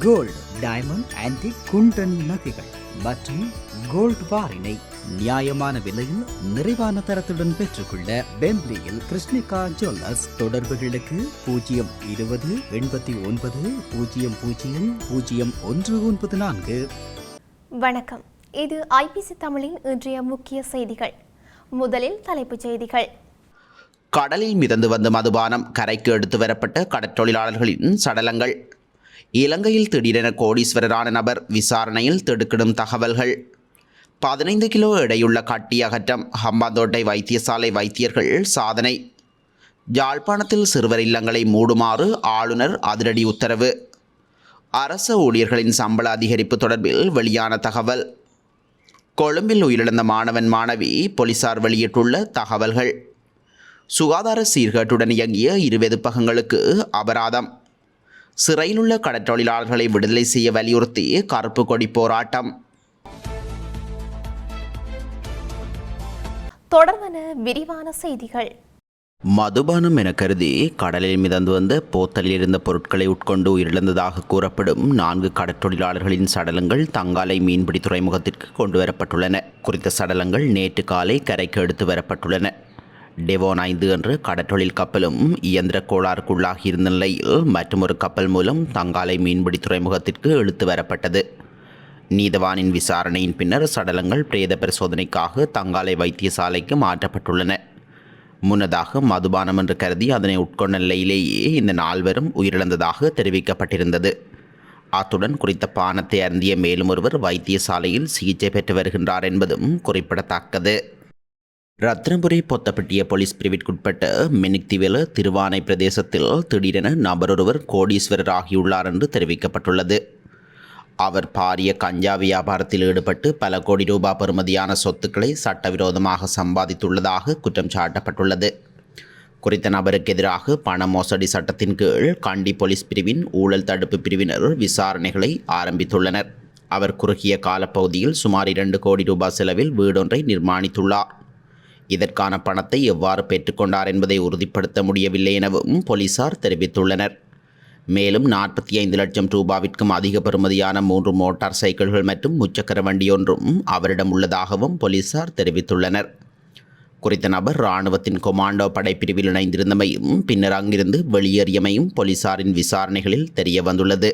Gold diamond antique குண்டன் நகைகள் மற்றும் gold பாரினை நியாயமான விலையில் நிறைவான தரத்துடன் பெற்றுக்கொள்ள பெம்ப்லியில் கிருஷ்ணிகா ஜுவல்லர்ஸ் தொடர்புகளுக்கு பூஜ்ஜியம் இருபது எண்பத்தி ஒன்பது பூஜ்ஜியம் பூஜ்ஜியம் பூஜ்ஜியம் ஒன்று ஒன்பது நான்கு. வணக்கம். இது ஐபிசி தமிழின் இன்றைய முக்கிய செய்திகள். முதலில் தலைப்புச் செய்திகள். கடலில் மிதந்து வந்த மதுபானம் கரைக்கு எடுத்து வரப்பட்ட கடற்றொழிலாளர்களின் சடலங்கள். இலங்கையில் திடீரென கோடீஸ்வரரான நபர் விசாரணையில் திடுக்கிடும் தகவல்கள். பதினைந்து கிலோ எடையுள்ள கட்டி அகற்றம் ஹம்பாந்தோட்டை வைத்தியசாலை வைத்தியர்கள் சாதனை. யாழ்ப்பாணத்தில் சிறுவர் இல்லங்களை மூடுமாறு ஆளுநர் அதிரடி உத்தரவு. அரச ஊழியர்களின் சம்பள அதிகரிப்பு தொடர்பில் வெளியான தகவல். கொழும்பில் உயிரிழந்த மாணவன் மாணவி போலீசார் வெளியிட்டுள்ள தகவல்கள். சுகாதார சீர்கேட்டுடன் இயங்கிய இரு வெதுப்பகங்களுக்கு அபராதம். சிறையிலுள்ள கடற்றொழிலாளர்களை விடுதலை செய்ய வலியுறுத்தி கருப்பு கொடி போராட்டம். தொடர்வன விரிவான செய்திகள். மதுபானம் என கருதி கடலில் மிதந்து வந்த போத்தலில் இருந்த பொருட்களை உட்கொண்டு உயிரிழந்ததாக கூறப்படும் நான்கு கடற்றொழிலாளர்களின் சடலங்கள் தங்காலை மீன்பிடி துறைமுகத்திற்கு கொண்டு வரப்பட்டுள்ளன குறித்த சடலங்கள் நேற்று காலை கரைக்கு எடுத்து வரப்பட்டுள்ளன. டெவோன் ஐந்து என்ற கடற்றொழில் கப்பலும் இயந்திர கோளாறுக்குள்ளாகி இருந்த நிலையில் மற்றொரு கப்பல் மூலம் தங்காலை மீன்பிடி துறைமுகத்திற்கு இழுத்து வரப்பட்டது. நீதவானின் விசாரணையின் பின்னர் சடலங்கள் பிரேத பரிசோதனைக்காக தங்காலை வைத்தியசாலைக்கு மாற்றப்பட்டுள்ளன. முன்னதாக மதுபானம் என்று கருதி அதனை உட்கொண்ட நிலையிலேயே இந்த நால்வரும் உயிரிழந்ததாக தெரிவிக்கப்பட்டிருந்தது. அத்துடன் குறித்த பானத்தை அருந்திய மேலும் ஒருவர் வைத்தியசாலையில் சிகிச்சை பெற்று வருகின்றார் என்பதும் குறிப்பிடத்தக்கது. ரத்னபுரி பொத்தப்பட்டிய போலீஸ் பிரிவிற்குட்பட்ட மெனிக்திவேல திருவானை பிரதேசத்தில் திடீரென நபரொருவர் கோடீஸ்வரர் ஆகியுள்ளார் என்று தெரிவிக்கப்பட்டுள்ளது. அவர் பாரிய கஞ்சா வியாபாரத்தில் ஈடுபட்டு பல கோடி ரூபாய் பெறுமதியான சொத்துக்களை சட்டவிரோதமாக சம்பாதித்துள்ளதாக குற்றம் சாட்டப்பட்டுள்ளது. குறித்த நபருக்கு எதிராக பண மோசடி சட்டத்தின் கீழ் கண்டி போலீஸ் பிரிவின் ஊழல் தடுப்பு பிரிவினர் விசாரணைகளை ஆரம்பித்துள்ளனர். அவர் குறுகிய காலப்பகுதியில் சுமார் இரண்டு கோடி ரூபாய் செலவில் வீடொன்றை நிர்மாணித்துள்ளார். இதற்கான பணத்தை எவ்வாறு பெற்றுக்கொண்டார் என்பதை உறுதிப்படுத்த முடியவில்லை எனவும் போலீசார் தெரிவித்துள்ளனர். மேலும் நாற்பத்தி ஐந்து லட்சம் ரூபாவிற்கும் அதிக பெறுமதியான மூன்று மோட்டார் சைக்கிள்கள் மற்றும் முச்சக்கர வண்டியொன்றும் அவரிடம் உள்ளதாகவும் போலீசார் தெரிவித்துள்ளனர். குறித்த நபர் இராணுவத்தின் கொமாண்டோ படைப்பிரிவில் இணைந்திருந்தமையும் பின்னர் அங்கிருந்து வெளியேறியமையும் போலீசாரின் விசாரணைகளில் தெரிய வந்துள்ளது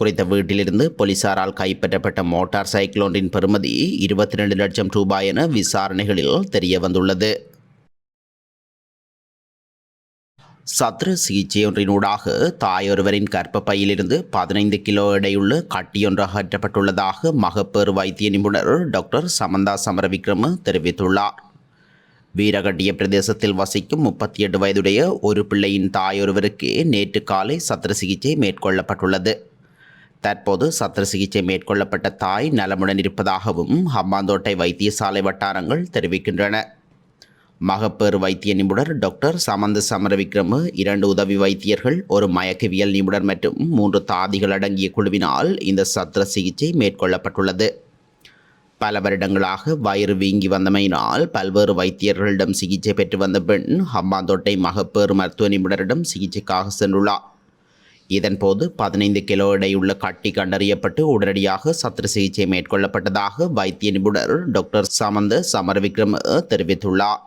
குறித்த வீட்டிலிருந்து போலீசாரால் கைப்பற்றப்பட்ட மோட்டார் சைக்கிள் ஒன்றின் பெறுமதி இருபத்தி ரெண்டு லட்சம் ரூபாய் என விசாரணைகளில் தெரிய வந்துள்ளது சத்திர சிகிச்சை ஒன்றினூடாக தாயொருவரின் கர்ப்பப்பையிலிருந்து பதினைந்து கிலோ எடையுள்ள கட்டியொன்று அகற்றப்பட்டுள்ளதாக மகப்பேறு வைத்திய நிபுணர் டாக்டர் சமந்தா சமரவிக்ரம தெரிவித்துள்ளார். வீரகட்டிய பிரதேசத்தில் வசிக்கும் முப்பத்தி எட்டு வயதுடைய ஒரு பிள்ளையின் தாயொருவருக்கு நேற்று காலை சத்திர சிகிச்சை மேற்கொள்ளப்பட்டுள்ளது. தற்போது சத்திர சிகிச்சை மேற்கொள்ளப்பட்ட தாய் நலமுடன் இருப்பதாகவும் ஹம்பாந்தோட்டை வைத்தியசாலை வட்டாரங்கள் தெரிவிக்கின்றன. மகப்பேறு வைத்திய நிபுணர் டாக்டர் சமந்த சமரவிக்ரம இரண்டு உதவி வைத்தியர்கள் ஒரு மயக்கவியல் நிபுணர் மற்றும் மூன்று தாதிகள் அடங்கிய குழுவினால் இந்த சத்திர சிகிச்சை மேற்கொள்ளப்பட்டுள்ளது. பல வருடங்களாக வயிறு வீங்கி வந்தமையினால் பல்வேறு வைத்தியர்களிடம் சிகிச்சை பெற்று வந்த பெண் ஹம்பாந்தோட்டை மகப்பேறு மருத்துவ நிபுணரிடம் சிகிச்சைக்காக சென்றுள்ளார் இதன்போது பதினைந்து கிலோ எடையுள்ள கட்டி கண்டறியப்பட்டு உடனடியாக சத்திர சிகிச்சை மேற்கொள்ளப்பட்டதாக வைத்திய நிபுணர் டாக்டர் சமந்த சமரவிக்ரம தெரிவித்துள்ளார்.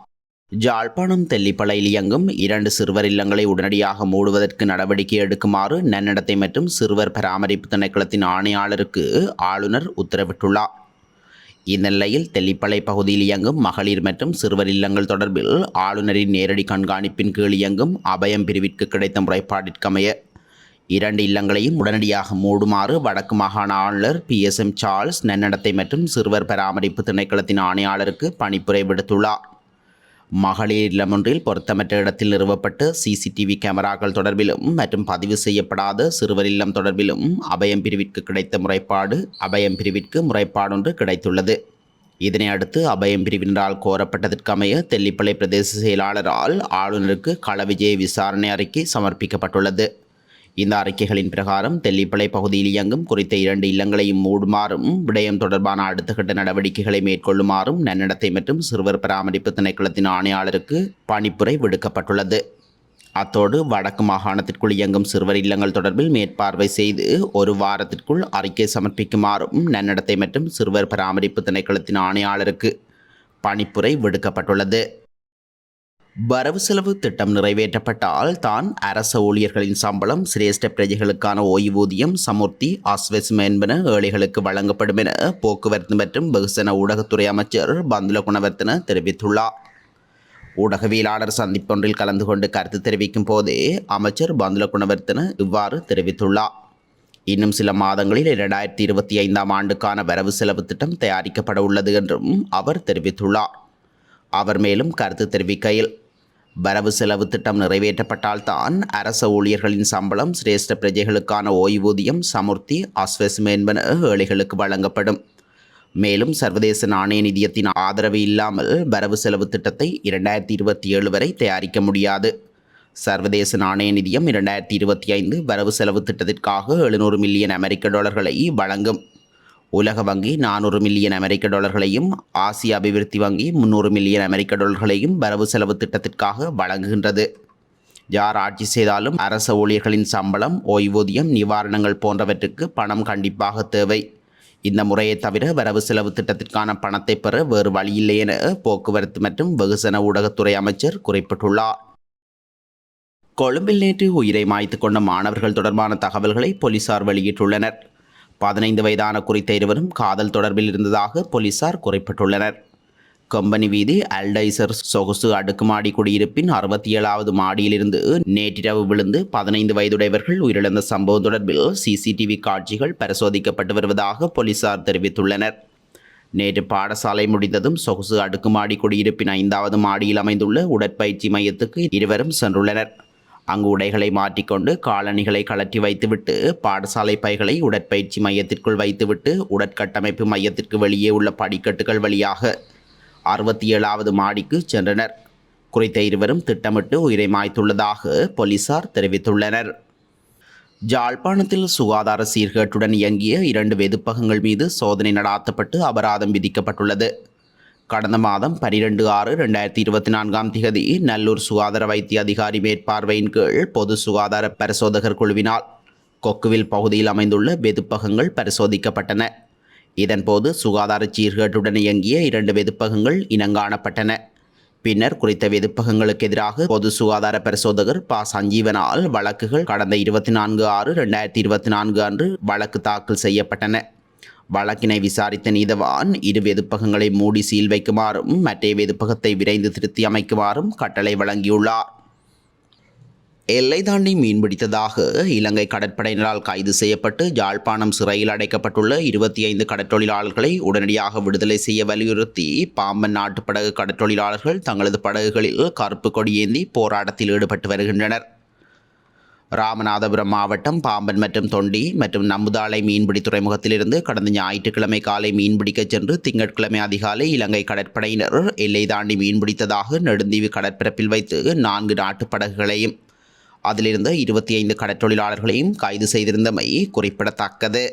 ஜாழ்ப்பாணம் தெல்லிப்பளையில் இயங்கும் இரண்டு சிறுவர் இல்லங்களை உடனடியாக மூடுவதற்கு நடவடிக்கை எடுக்குமாறு நன்னடத்தை மற்றும் சிறுவர் பராமரிப்பு திணைக்களத்தின் ஆணையாளருக்கு ஆளுநர் உத்தரவிட்டுள்ளார். இந்நிலையில் தெல்லிப்பளை பகுதியில் இயங்கும் மகளிர் மற்றும் சிறுவர் இல்லங்கள் தொடர்பில் ஆளுநரின் நேரடி கண்காணிப்பின் கீழ் இயங்கும் அபயம் பிரிவிற்கு கிடைத்த முறைப்பாட்டிற்கமைய இரண்டு இல்லங்களையும் உடனடியாக மூடுமாறு வடக்கு மாகாண ஆளுநர் பி. எஸ். எம். சார்ல்ஸ் நன்னடத்தை மற்றும் சிறுவர் பராமரிப்பு திணைக்களத்தின் ஆணையாளருக்கு பணிப்புரை விடுத்துள்ளார். மகளிர் இல்லமொன்றில் பொருத்தமற்ற இடத்தில் நிறுவப்பட்டு சிசிடிவி கேமராக்கள் தொடர்பிலும் மற்றும் பதிவு செய்யப்படாத சிறுவர் இல்லம் தொடர்பிலும் அபயம் பிரிவிற்கு கிடைத்த முறைப்பாடு அபயம் பிரிவிற்கு முறைப்பாடொன்று கிடைத்துள்ளது. இதனை அடுத்து அபயம் பிரிவினரால் கோரப்பட்டதற்கமைய தெல்லிப்பளை பிரதேச செயலாளரால் ஆளுநருக்கு களவிஜய விசாரணை அறிக்கை சமர்ப்பிக்கப்பட்டுள்ளது. இந்த அறிக்கைகளின் பிரகாரம் தெல்லிப்பளை பகுதியில் இயங்கும் குறித்த இரண்டு இல்லங்களையும் மூடுமாறும் விடயம் தொடர்பான அடுத்த கட்ட நடவடிக்கைகளை மேற்கொள்ளுமாறும் நன்னடத்தை மற்றும் சிறுவர் பராமரிப்பு திணைக்களத்தின் ஆணையாளருக்கு பணிப்புரை விடுக்கப்பட்டுள்ளது. அத்தோடு வடக்கு மாகாணத்திற்குள் இயங்கும் சிறுவர் இல்லங்கள் தொடர்பில் மேற்பார்வை செய்து ஒரு வாரத்திற்குள் அறிக்கை சமர்ப்பிக்குமாறும் நன்னடத்தை மற்றும் சிறுவர் பராமரிப்பு திணைக்களத்தின் ஆணையாளருக்கு பணிப்புரை விடுக்கப்பட்டுள்ளது. வரவு செலவு திட்டம் நிறைவேற்றப்பட்டால் தான் அரச ஊழியர்களின் சம்பளம் சிரேஷ்ட பிரஜைகளுக்கான ஓய்வூதியம் சமுர்த்தி ஆஸ்வசம் என்பன ஏழைகளுக்கு வழங்கப்படும் என போக்குவரத்து மற்றும் வெகுசன ஊடகத்துறை அமைச்சர் பந்துல குணவர்த்தன தெரிவித்துள்ளார். ஊடகவியலாளர் சந்திப்பொன்றில் கலந்து கொண்டு கருத்து தெரிவிக்கும் போதே அமைச்சர் பந்துல குணவர்த்தன இவ்வாறு தெரிவித்துள்ளார். இன்னும் சில மாதங்களில் இரண்டாயிரத்தி இருபத்தி ஐந்தாம் ஆண்டுக்கான வரவு செலவு திட்டம் தயாரிக்கப்பட உள்ளது என்றும் அவர் தெரிவித்துள்ளார். அவர் மேலும் கருத்து தெரிவிக்கையில் வரவு செலவு திட்டம் நிறைவேற்றப்பட்டால்தான் அரச ஊழியர்களின் சம்பளம் சிரேஷ்ட பிரஜைகளுக்கான ஓய்வூதியம் சமுர்த்தி அஸ்வெஸ்ம என்பன ஏழைகளுக்கு வழங்கப்படும். மேலும் சர்வதேச நாணய நிதியத்தின் ஆதரவு இல்லாமல் வரவு செலவு திட்டத்தை இரண்டாயிரத்தி இருபத்தி ஏழு வரை தயாரிக்க முடியாது. சர்வதேச நாணய நிதியம் இரண்டாயிரத்தி இருபத்தி ஐந்து வரவு செலவு திட்டத்திற்காக எழுநூறு மில்லியன் அமெரிக்க டாலர்களை வழங்கும். உலக வங்கி நானூறு மில்லியன் அமெரிக்க டாலர்களையும் ஆசிய அபிவிருத்தி வங்கி முன்னூறு மில்லியன் அமெரிக்க டாலர்களையும் வரவு செலவு திட்டத்திற்காக வழங்குகின்றது. யார் ஆட்சி செய்தாலும் அரச ஊழியர்களின் சம்பளம் ஓய்வூதியம் நிவாரணங்கள் போன்றவற்றுக்கு பணம் கண்டிப்பாக தேவை. இந்த முறையை தவிர வரவு செலவு திட்டத்திற்கான பணத்தை பெற வேறு வழியில்லை என போக்குவரத்து மற்றும் வெகுசன ஊடகத்துறை அமைச்சர் குறிப்பிட்டுள்ளார். கொழும்பில் நேற்று உயிரை மாய்த்து கொண்ட மாணவர்கள் தொடர்பான தகவல்களை போலீசார் வெளியிட்டுள்ளனர். பதினைந்து வயதான குறித்த இருவரும் காதல் தொடர்பில் இருந்ததாக போலீசார் குறிப்பிட்டுள்ளனர். கம்பெனி வீதி அல்டைசர் சொகுசு அடுக்குமாடி குடியிருப்பின் அறுபத்தி ஏழாவது மாடியிலிருந்து நேற்றிரவு விழுந்து பதினைந்து வயதுடையவர்கள் உயிரிழந்த சம்பவம் தொடர்பில் சிசிடிவி காட்சிகள் பரிசோதிக்கப்பட்டு வருவதாக போலீசார் தெரிவித்துள்ளனர். நேற்று பாடசாலை முடிந்ததும் சொகுசு அடுக்குமாடி குடியிருப்பின் ஐந்தாவது மாடியில் அமைந்துள்ள உடற்பயிற்சி மையத்துக்கு இருவரும் சென்றுள்ளனர். அங்கு உடைகளை மாற்றிக்கொண்டு காலணிகளை கழற்றி வைத்துவிட்டு பாடசாலை பைகளை உடற்பயிற்சி மையத்திற்குள் வைத்துவிட்டு உடற்கட்டமைப்பு மையத்திற்கு வெளியே உள்ள படிக்கட்டுகள் வழியாக அறுபத்தி ஏழாவது மாடிக்கு சென்றனர். குறித்த இருவரும் திட்டமிட்டு உயிரை மாய்த்துள்ளதாக போலீசார் தெரிவித்துள்ளனர். ஜாழ்ப்பாணத்தில் சுகாதார சீர்கேட்டுடன் இயங்கிய இரண்டு வெதுப்பகங்கள் மீது சோதனை நடாத்தப்பட்டு அபராதம் விதிக்கப்பட்டுள்ளது. கடந்த மாதம் பனிரெண்டு ஆறு ரெண்டாயிரத்தி இருபத்தி நான்காம் திகதி நல்லூர் சுகாதார வைத்திய அதிகாரி மேற்பார்வையின் கீழ் பொது சுகாதார பரிசோதகர் குழுவினால் கொக்குவில் பகுதியில் அமைந்துள்ள வெதுப்பகங்கள் பரிசோதிக்கப்பட்டன. இதன்போது சுகாதார சீர்கேட்டுடன் இயங்கிய இரண்டு வெதுப்பகங்கள் இனங்காணப்பட்டன. பின்னர் குறித்த வெதுப்பகங்களுக்கு எதிராக பொது சுகாதார பரிசோதகர் ப. சஞ்சீவனால் வழக்குகள் கடந்த இருபத்தி நான்கு ஆறு ரெண்டாயிரத்தி இருபத்தி நான்கு அன்று வழக்கு தாக்கல் செய்யப்பட்டன. வழக்கினை விசாரித்த நீதவான் இரு வெதுப்பகங்களை மூடி சீல் வைக்குமாறும் மற்ற வெதுப்பகத்தை விரைந்து திருத்தி அமைக்குமாறும் கட்டளை வழங்கியுள்ளார். எல்லை தாண்டி மீன்பிடித்ததாக இலங்கை கடற்படையினரால் கைது செய்யப்பட்டு யாழ்ப்பாணம் சிறையில் அடைக்கப்பட்டுள்ள இருபத்தி ஐந்து கடற்றொழிலாளர்களை உடனடியாக விடுதலை செய்ய வலியுறுத்தி பாம்பன் நாட்டுப்படகு கடற்றொழிலாளர்கள் தங்களது படகுகளில் கருப்பு கொடியேந்தி போராட்டத்தில் ஈடுபட்டு வருகின்றனர். ராமநாதபுரம் மாவட்டம் பாம்பன் மற்றும் தொண்டி மற்றும் நம்புதாளை மீன்பிடி துறைமுகத்திலிருந்து கடந்த ஞாயிற்றுக்கிழமை காலை மீன்பிடிக்கச் சென்று திங்கட்கிழமை அதிகாலை இலங்கை கடற்படையினர் எல்லை தாண்டி மீன்பிடித்ததாக நெடுந்தீவு கடற்பரப்பில் வைத்து நான்கு நாட்டுப் படகுகளையும் அதிலிருந்து இருபத்தி ஐந்து கடற்றொழிலாளர்களையும் கைது செய்திருந்தமை குறிப்பிடத்தக்கது.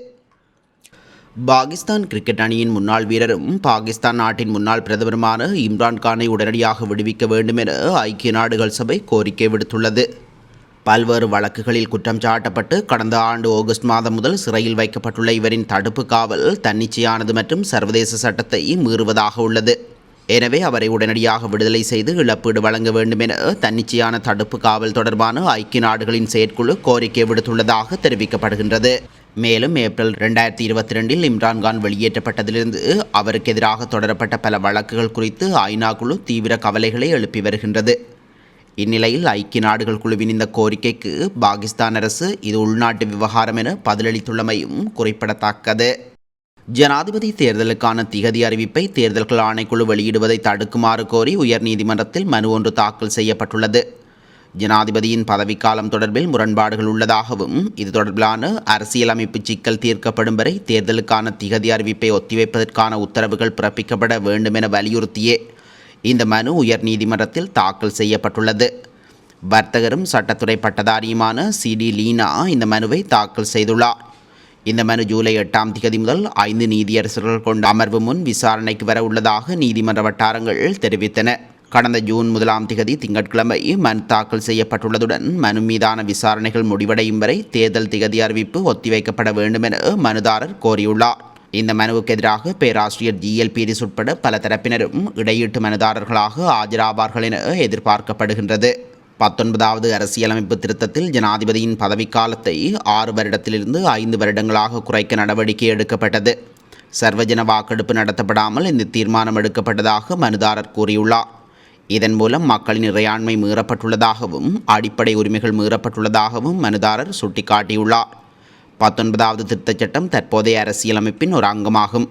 பாகிஸ்தான் கிரிக்கெட் அணியின் முன்னாள் வீரரும் பாகிஸ்தான் நாட்டின் முன்னாள் பிரதமருமான இம்ரான்கானை உடனடியாக விடுவிக்க வேண்டும் என ஐக்கிய நாடுகள் சபை கோரிக்கை விடுத்துள்ளது. பல்வேறு வழக்குகளில் குற்றம் சாட்டப்பட்டு கடந்த ஆண்டு ஆகஸ்ட் மாதம் முதல் சிறையில் வைக்கப்பட்டுள்ள இவரின் தடுப்பு காவல் தன்னிச்சையானது மற்றும் சர்வதேச சட்டத்தை மீறுவதாக உள்ளது. எனவே அவரை உடனடியாக விடுதலை செய்து இழப்பீடு வழங்க வேண்டும் என தன்னிச்சையான தடுப்பு காவல் தொடர்பான ஐக்கிய நாடுகளின் செயற்குழு கோரிக்கை விடுத்துள்ளதாக தெரிவிக்கப்படுகின்றது. மேலும் ஏப்ரல் ரெண்டாயிரத்தி இருபத்தி ரெண்டில் இம்ரான்கான் வெளியேற்றப்பட்டதிலிருந்து அவருக்கு எதிராக தொடரப்பட்ட பல வழக்குகள் குறித்து ஐநா குழு தீவிர கவலைகளை எழுப்பி வருகின்றது. இந்நிலையில் ஐக்கிய நாடுகள் குழுவின் இந்த கோரிக்கைக்கு பாகிஸ்தான் அரசு இது உள்நாட்டு விவகாரம் என பதிலளித்துள்ளமையும் குறிப்பிடத்தக்கது. ஜனாதிபதி தேர்தலுக்கான திகதி அறிவிப்பை தேர்தல்கள் ஆணைக்குழு வெளியிடுவதை தடுக்குமாறு கோரி உயர்நீதிமன்றத்தில் மனு ஒன்று தாக்கல் செய்யப்பட்டுள்ளது. ஜனாதிபதியின் பதவிக்காலம் தொடர்பில் முரண்பாடுகள் உள்ளதாகவும் இது தொடர்பிலான அரசியலமைப்பு சிக்கல் தீர்க்கப்படும் வரை தேர்தலுக்கான திகதி அறிவிப்பை ஒத்திவைப்பதற்கான உத்தரவுகள் பிறப்பிக்கப்பட வேண்டும் என வலியுறுத்தியே இந்த மனு உயர் நீதிமன்றத்தில் தாக்கல் செய்யப்பட்டுள்ளது. வர்த்தகரும் சட்டத்துறை பட்டதாரியுமான சிடி லீனா இந்த மனுவை தாக்கல் செய்துள்ளார். இந்த மனு ஜூலை எட்டாம் தேதி முதல் ஐந்து நீதியரசர்கள் கொண்ட அமர்வு முன் விசாரணைக்கு வர உள்ளதாக நீதிமன்ற வட்டாரங்கள் தெரிவித்தன. கடந்த ஜூன் முதலாம் திகதி திங்கட்கிழமை மனு தாக்கல் செய்யப்பட்டுள்ளதுடன் மனு மீதான விசாரணைகள் முடிவடையும் வரை தேர்தல் திகதி அறிவிப்பு ஒத்திவைக்கப்பட வேண்டும் என மனுதாரர் கோரியுள்ளார். இந்த மனுவுக்கு எதிராக பேராசிரியர் ஜிஎல் பீரிஸ் உட்பட பல தரப்பினரும் இடையீட்டு மனுதாரர்களாக ஆஜராவார்கள் என எதிர்பார்க்கப்படுகின்றது. பத்தொன்பதாவது அரசியலமைப்பு திருத்தத்தில் ஜனாதிபதியின் பதவிக்காலத்தை ஆறு வருடத்திலிருந்து ஐந்து வருடங்களாக குறைக்க நடவடிக்கை எடுக்கப்பட்டது. சர்வஜன வாக்கெடுப்பு நடத்தப்படாமல் இந்த தீர்மானம் எடுக்கப்பட்டதாக மனுதாரர் கூறியுள்ளார். இதன் மூலம் மக்களின் இறையாண்மை மீறப்பட்டுள்ளதாகவும் அடிப்படை உரிமைகள் மீறப்பட்டுள்ளதாகவும் மனுதாரர் சுட்டிக்காட்டியுள்ளார். பத்தொன்பதாவது திருத்தச் சட்டம் தற்போதைய அரசியலமைப்பின் ஒரு அங்கமாகும்.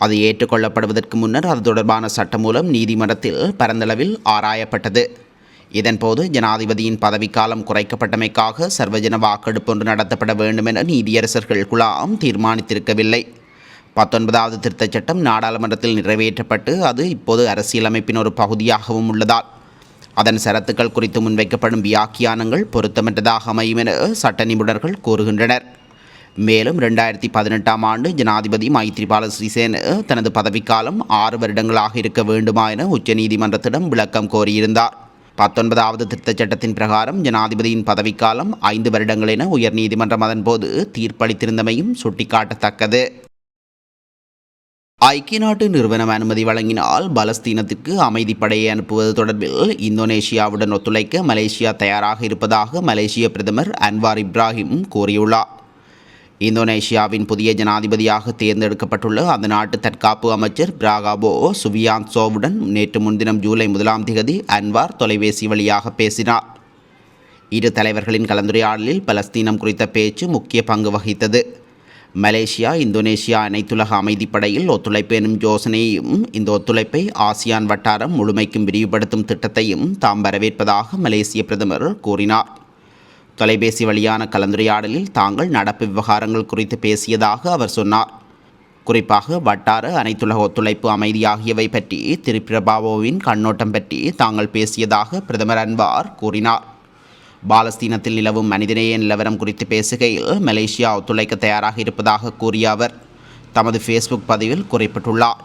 அது ஏற்றுக்கொள்ளப்படுவதற்கு முன்னர் அது தொடர்பான சட்டம் மூலம் நீதிமன்றத்தில் பரந்தளவில் ஆராயப்பட்டது. இதன்போது ஜனாதிபதியின் பதவிக்காலம் குறைக்கப்பட்டமைக்காக சர்வஜன வாக்கெடுப்பு ஒன்று நடத்தப்பட வேண்டும் என நீதியரசர்கள் குழாம் தீர்மானித்திருக்கவில்லை. பத்தொன்பதாவது திருத்தச் சட்டம் நாடாளுமன்றத்தில் நிறைவேற்றப்பட்டு அது இப்போது அரசியலமைப்பின் ஒரு பகுதியாகவும் உள்ளதால் அதன் சரத்துக்கள் குறித்து முன்வைக்கப்படும் வியாக்கியானங்கள் பொருத்தமற்றதாக அமையும் என சட்ட நிபுணர்கள் கூறுகின்றனர். மேலும் ரெண்டாயிரத்தி பதினெட்டாம் ஆண்டு ஜனாதிபதி மைத்ரிபால சிறிசேன தனது பதவிக்காலம் ஆறு வருடங்களாக இருக்க வேண்டுமா என உச்சநீதிமன்றத்திடம் விளக்கம் கோரியிருந்தார். பத்தொன்பதாவது திருத்தச் சட்டத்தின் பிரகாரம் ஜனாதிபதியின் பதவிக்காலம் ஐந்து வருடங்கள் என உயர்நீதிமன்றம் அதன்போது தீர்ப்பளித்திருந்தமையும் சுட்டிக்காட்டத்தக்கது. ஐக்கிய நாட்டு நிறுவனம் அனுமதி வழங்கினால் பலஸ்தீனத்திற்கு அமைதிப்படையை அனுப்புவது தொடர்பில் இந்தோனேஷியாவுடன் ஒத்துழைக்க மலேசியா தயாராக இருப்பதாக மலேசிய பிரதமர் அன்வார் இப்ராஹிம் கூறியுள்ளார். இந்தோனேஷியாவின் புதிய ஜனாதிபதியாக தேர்ந்தெடுக்கப்பட்டுள்ள அந்த நாட்டு தற்காப்பு அமைச்சர் பிராகாபோ சுவியான்சோவுடன் நேற்று முன்தினம் ஜூலை முதலாம் திகதி அன்வார் தொலைபேசி வழியாக பேசினார். இரு தலைவர்களின் கலந்துரையாடலில் பலஸ்தீனம் குறித்த பேச்சு முக்கிய பங்கு வகித்தது. மலேசியா இந்தோனேஷியா அனைத்துலக அமைதிப்படையில் ஒத்துழைப்பு எனும் யோசனையையும் இந்த ஒத்துழைப்பை ஆசியான் வட்டாரம் முழுமைக்கும் விரிவுபடுத்தும் திட்டத்தையும் தாம் வரவேற்பதாக மலேசிய பிரதமர் கூறினார். தொலைபேசி வழியான கலந்துரையாடலில் தாங்கள் நடப்பு விவகாரங்கள் குறித்து பேசியதாக அவர் சொன்னார். குறிப்பாக வட்டார அனைத்துலக ஒத்துழைப்பு அமைதி ஆகியவை பற்றி திரிபிரபாவோவின் கண்ணோட்டம் பற்றி தாங்கள் பேசியதாக பிரதமர் அன்வார் கூறினார். பாலஸ்தீனத்தில் நிலவும் மனிதநேய நிலவரம் குறித்து பேசுகையில் மலேசியா ஒத்துழைக்க தயாராக இருப்பதாக கூறிய அவர் தமது ஃபேஸ்புக் பதிவில் குறிப்பிட்டுள்ளார்.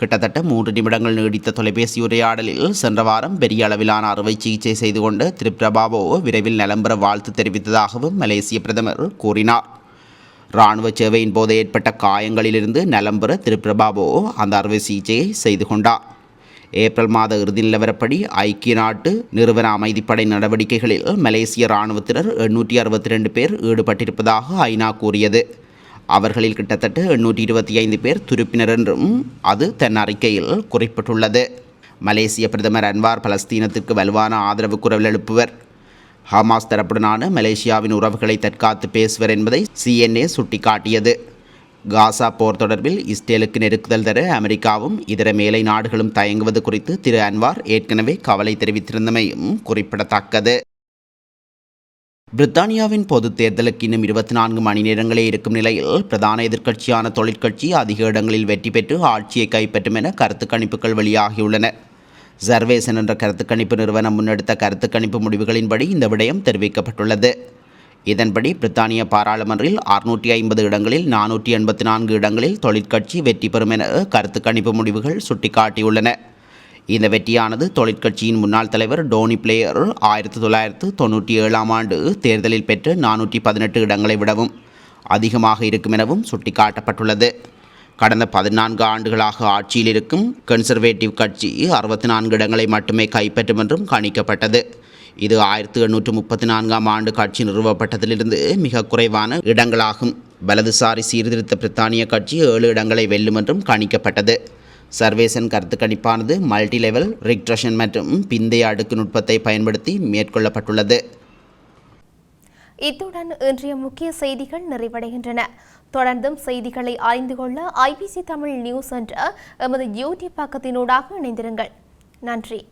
கிட்டத்தட்ட மூன்று நிமிடங்கள் நீடித்த தொலைபேசி உரையாடலில் சென்ற வாரம் பெரிய அளவிலான அறுவை சிகிச்சை செய்து கொண்டு திரிபிரபாவோ விரைவில் நலம்பெற வாழ்த்து தெரிவித்ததாகவும் மலேசிய பிரதமர் கூறினார். இராணுவ சேவையின் போது ஏற்பட்ட காயங்களிலிருந்து நலம்பெற திரிபிரபாவோ அந்த அறுவை சிகிச்சையை செய்து கொண்டார். ஏப்ரல் மாத இறுதி நிலவரப்படி ஐக்கிய நாட்டு நிறுவன அமைதிப்படை நடவடிக்கைகளில் மலேசிய இராணுவத்தினர் எண்ணூற்றி அறுபத்தி ரெண்டு பேர் ஈடுபட்டிருப்பதாக ஐநா கூறியது. அவர்களில் கிட்டத்தட்ட எண்ணூற்றி இருபத்தி ஐந்து பேர் துருப்பினர் என்றும் அது தன் அறிக்கையில் குறிப்பிட்டுள்ளது. மலேசிய பிரதமர் அன்வார் பலஸ்தீனத்திற்கு வலுவான ஆதரவு குரல் எழுப்புவர். ஹமாஸ் தரப்புடனான மலேசியாவின் உறவுகளை தற்காத்து பேசுவர் என்பதை சிஎன்ஏ சுட்டிக்காட்டியது. காசா போர் தொடர்பில் இஸ்ரேலுக்கு நெருக்குதல் தர அமெரிக்காவும் இதர மேலை நாடுகளும் தயங்குவது குறித்து திரு அன்வார் ஏற்கனவே கவலை தெரிவித்திருந்தமையும் குறிப்பிடத்தக்கது. பிரித்தானியாவின் பொதுத் தேர்தலுக்கு இன்னும் இருபத்தி நான்கு மணி நேரங்களே இருக்கும் நிலையில் பிரதான எதிர்க்கட்சியான தொழிற்கட்சி அதிக இடங்களில் வெற்றி பெற்று ஆட்சியை கைப்பற்றும் என கருத்து கணிப்புகள் வெளியாகியுள்ளன. சர்வேசன் என்ற கருத்து கணிப்பு நிறுவனம் முன்னெடுத்த கருத்து கணிப்பு முடிவுகளின்படி இந்த விடயம் தெரிவிக்கப்பட்டுள்ளது. இதன்படி பிரித்தானிய பாராளுமன்றில் அறுநூற்றி ஐம்பது இடங்களில் நானூற்றி எண்பத்தி நான்கு இடங்களில் தொழிற்கட்சி வெற்றி பெறும் என கருத்து கணிப்பு முடிவுகள் சுட்டிக்காட்டியுள்ளன. இந்த வெற்றியானது தொழிற்கட்சியின் முன்னாள் தலைவர் டோனி பிளேயர் ஆயிரத்தி தொள்ளாயிரத்து தொண்ணூற்றி ஏழாம் ஆண்டு தேர்தலில் பெற்று நானூற்றி பதினெட்டு இடங்களை விடவும் அதிகமாக இருக்கும் எனவும் சுட்டிக்காட்டப்பட்டுள்ளது. கடந்த பதினான்கு ஆண்டுகளாக ஆட்சியில் இருக்கும் கன்சர்வேட்டிவ் கட்சி அறுபத்தி நான்கு இடங்களை மட்டுமே கைப்பற்றும் என்றும் கணிக்கப்பட்டது. இது ஆயிரத்தி எண்ணூற்று முப்பத்தி நான்காம் ஆண்டு கட்சி நிறுவப்பட்டதிலிருந்து மிக குறைவான இடங்களாகும். வலதுசாரி சீர்திருத்த பிரித்தானிய கட்சி ஏழு இடங்களை வெல்லும் என்றும் கணிக்கப்பட்டது. சர்வேசன் கருத்து கணிப்பானது மல்டி லெவல் ரிக்ட்ரஷன் மற்றும் பிந்தைய அடுக்கு நுட்பத்தை பயன்படுத்தி மேற்கொள்ளப்பட்டுள்ளது. இத்துடன் இன்றைய முக்கிய செய்திகள் நிறைவடைகின்றன. தொடர்ந்தும் செய்திகளை அறிந்து கொள்ள ஐபிசி தமிழ் நியூஸ் என்ற எமது யூடியூப் பக்கத்தினூடாக இணைந்திருங்கள். நன்றி.